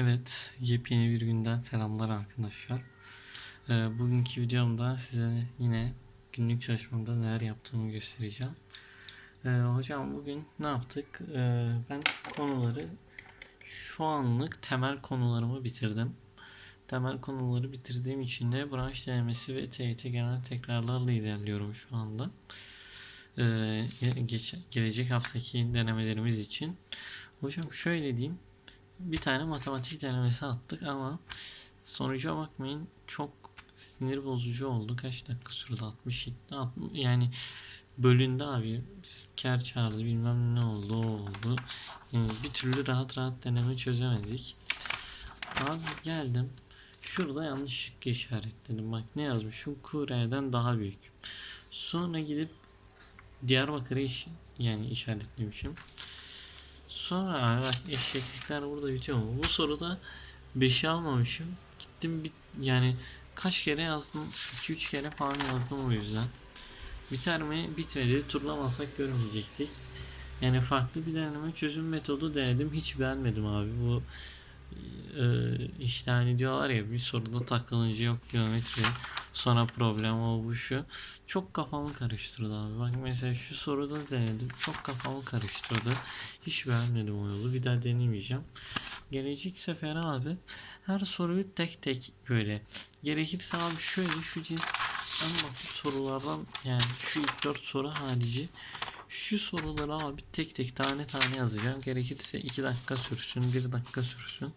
Evet, yepyeni bir günden selamlar arkadaşlar. Ee, bugünkü videomda size yine günlük çalışmamda neler yaptığımı göstereceğim. Ee, hocam bugün ne yaptık? Ee, ben konuları şu anlık temel konularımı bitirdim. Temel konuları bitirdiğim için de branş denemesi ve TYT genel tekrarlarla ilerliyorum şu anda. Ee, geç, gelecek haftaki denemelerimiz için. Hocam şöyle diyeyim bir tane matematik denemesi attık ama sonuca bakmayın çok sinir bozucu oldu. Kaç dakika sürdü? 60, 60 yani bölündü abi. Ker çağırdı bilmem ne oldu oldu. Yani bir türlü rahat rahat deneme çözemedik. Abi geldim. Şurada yanlışlıkla işaretledim. Bak ne yazmışım? Kure'den daha büyük. Sonra gidip Diyarbakır'ı iş, yani işaretlemişim. Sonra bak eşeklikler burada bitiyor mu? Bu soruda 5'i almamışım. Gittim bir yani kaç kere yazdım? 2-3 kere falan yazdım o yüzden. Biter mi? Bitmedi. Turlamasak görmeyecektik. Yani farklı bir deneme çözüm metodu denedim. Hiç beğenmedim abi. Bu e, işte hani diyorlar ya bir soruda takılınca yok geometri sonra problem o bu şu. Çok kafamı karıştırdı abi. Bak mesela şu soruda denedim. Çok kafamı karıştırdı. Hiç beğenmedim o yolu. Bir daha denemeyeceğim. Gelecek sefer abi her soruyu tek tek böyle. Gerekirse abi şöyle şu en basit sorulardan yani şu ilk dört soru harici şu soruları abi tek tek tane tane yazacağım. Gerekirse 2 dakika sürsün, 1 dakika sürsün.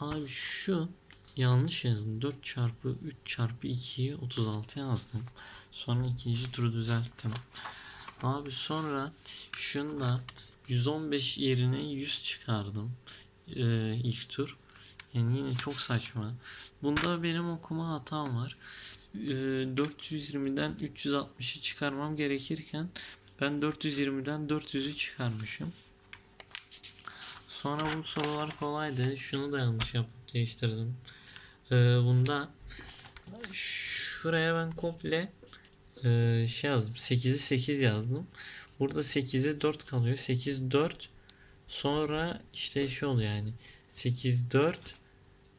Abi şu yanlış yazdım. 4 çarpı 3 çarpı 2'yi 36 yazdım. Sonra ikinci turu düzelttim. Abi sonra şunda 115 yerine 100 çıkardım. Ee, ilk tur. Yani yine çok saçma. Bunda benim okuma hatam var. Ee, 420'den 360'ı çıkarmam gerekirken ben 420'den 400'ü çıkarmışım. Sonra bu sorular kolaydı. Şunu da yanlış yapıp değiştirdim. Ee, bunda şuraya ben komple e, şey yazdım. 8'i 8 yazdım. Burada 8'e 4 kalıyor. 8 4 sonra işte şey oluyor yani. 8 4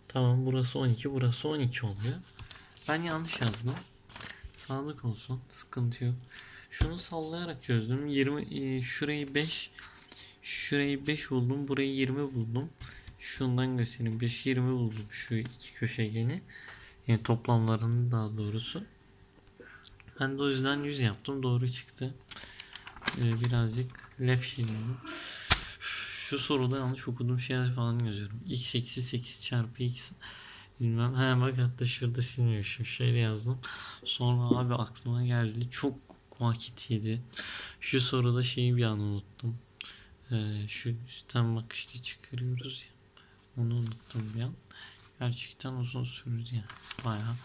tamam burası 12 burası 12 oluyor. Ben yanlış yazdım. Sağlık olsun. Sıkıntı yok. Şunu sallayarak çözdüm. 20 e, şurayı 5 şurayı 5 buldum. Burayı 20 buldum. Şundan göstereyim. 5 20 buldum şu iki köşegeni. Yani toplamlarını daha doğrusu. Ben de o yüzden 100 yaptım. Doğru çıktı. Ee, birazcık lep şeyim. Şu soruda yanlış okuduğum şeyler falan yazıyorum. x eksi 8 çarpı x bilmem. He bak hatta şurada silmiyormuşum. Şöyle yazdım. Sonra abi aklıma geldi. Çok vakit yedi. Şu soruda şeyi bir an unuttum. Ee, şu üstten bakışta çıkarıyoruz ya. Onu unuttum bir an. Gerçekten uzun sürdü ya. Bayağı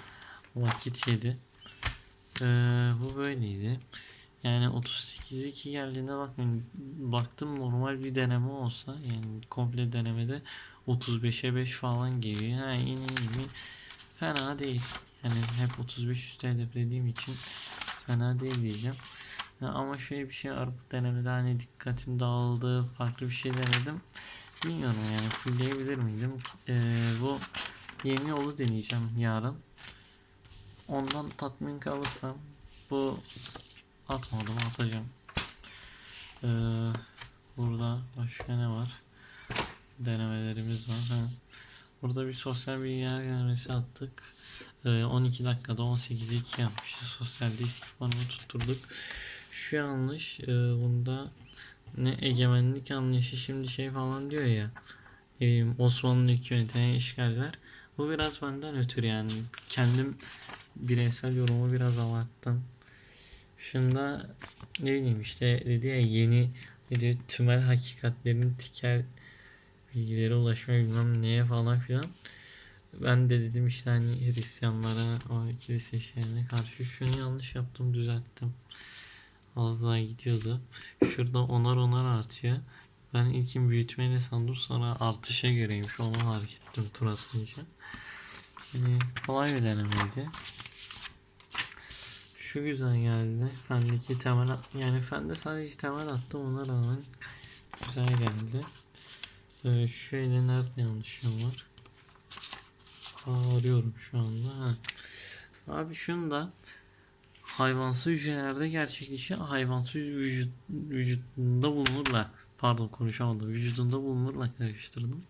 vakit yedi. Ee, bu böyleydi. Yani 38'e 2 geldiğinde bakmayın. Baktım normal bir deneme olsa yani komple denemede 35'e 5 falan geliyor. Ha yine iyi? Fena değil. Yani hep 35 üstü hedeflediğim için fena değil diyeceğim. Ya ama şöyle bir şey var denemede hani dikkatim dağıldı farklı bir şey denedim. Bilmiyorum yani fullleyebilir miydim? Ee, bu yeni yolu deneyeceğim yarın. Ondan tatmin kalırsam bu atmadım atacağım. Ee, burada başka ne var? Denemelerimiz var. Ha. Burada bir sosyal bilgiler denemesi attık. Ee, 12 dakikada 18'e 2 yapmışız. Sosyal disk puanımı tutturduk. Şu yanlış. Ee, bunda ne egemenlik anlayışı şimdi şey falan diyor ya. E, Osmanlı hükümetine işgaller. Bu biraz benden ötürü yani. Kendim bireysel yorumu biraz abarttım. Şunda ne bileyim işte dedi ya yeni dedi tümel hakikatlerin tikel bilgilere ulaşmaya bilmem neye falan filan. Ben de dedim işte hani Hristiyanlara o kilise işlerine karşı şunu yanlış yaptım düzelttim. Az daha gidiyordu. Şurada onar onar artıyor. Ben ilkin büyütmeyle sandım sonra artışa göreymiş onu fark ettim tur atınca. Yani kolay bir denemeydi. Şu güzel geldi. Fendeki temel yani fende sadece temel attım ona rağmen güzel geldi. Ee, şöyle nerede yanlışım var? Aa, arıyorum şu anda. Ha. Abi şunu da hayvansı hücrelerde gerçekleşen hayvansı vücut, vücudunda bulunurlar. Pardon konuşamadım. Vücudunda bulunurla karıştırdım.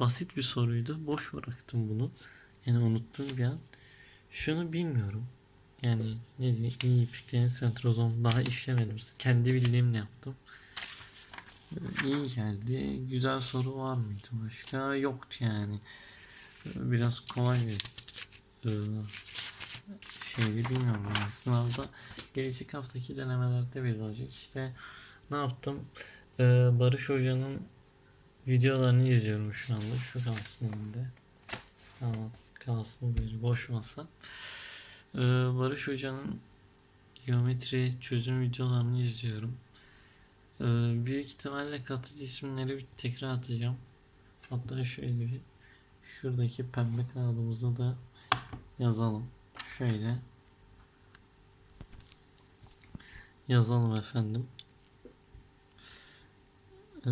Basit bir soruydu. Boş bıraktım bunu. Yani unuttum bir an. Şunu bilmiyorum. Yani ne diyeyim? İyi fikrin sentrozom daha işlemedim. Kendi bildiğimle yaptım. Ee, İyi geldi. Güzel soru var mıydı başka? Yoktu yani. Ee, Biraz kolay bir şeydi bilmiyorum yani sınavda gelecek haftaki denemelerde olacak. İşte ne yaptım? Ee, Barış Hoca'nın videolarını izliyorum şu anda. Şu kalsın önünde. Tamam kalsın böyle boş masa. Ee, Barış Hoca'nın geometri çözüm videolarını izliyorum. Ee, büyük ihtimalle katı cisimleri bir tekrar atacağım. Hatta şöyle bir şuradaki pembe kağıdımıza da yazalım. Şöyle yazalım efendim. Ee,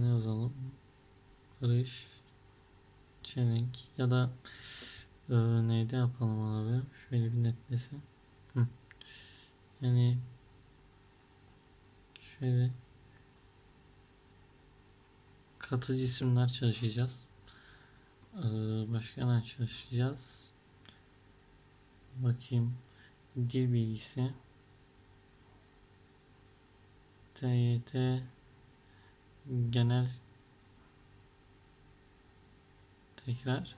ne yazalım? Barış Çelenk ya da e, neyde yapalım abi? Şöyle bir netlese. Hı. Yani şöyle katı cisimler çalışacağız. Ee, başka ne çalışacağız? Bakayım. Dil bilgisi. TYT genel tekrar.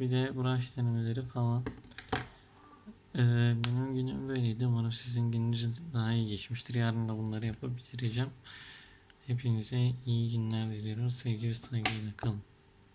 Bir de branş denemeleri falan. Ee, benim günüm böyleydi. Umarım sizin gününüz daha iyi geçmiştir. Yarın da bunları yapıp bitireceğim. Hepinize iyi günler diliyorum. Sevgi ve saygıyla kalın.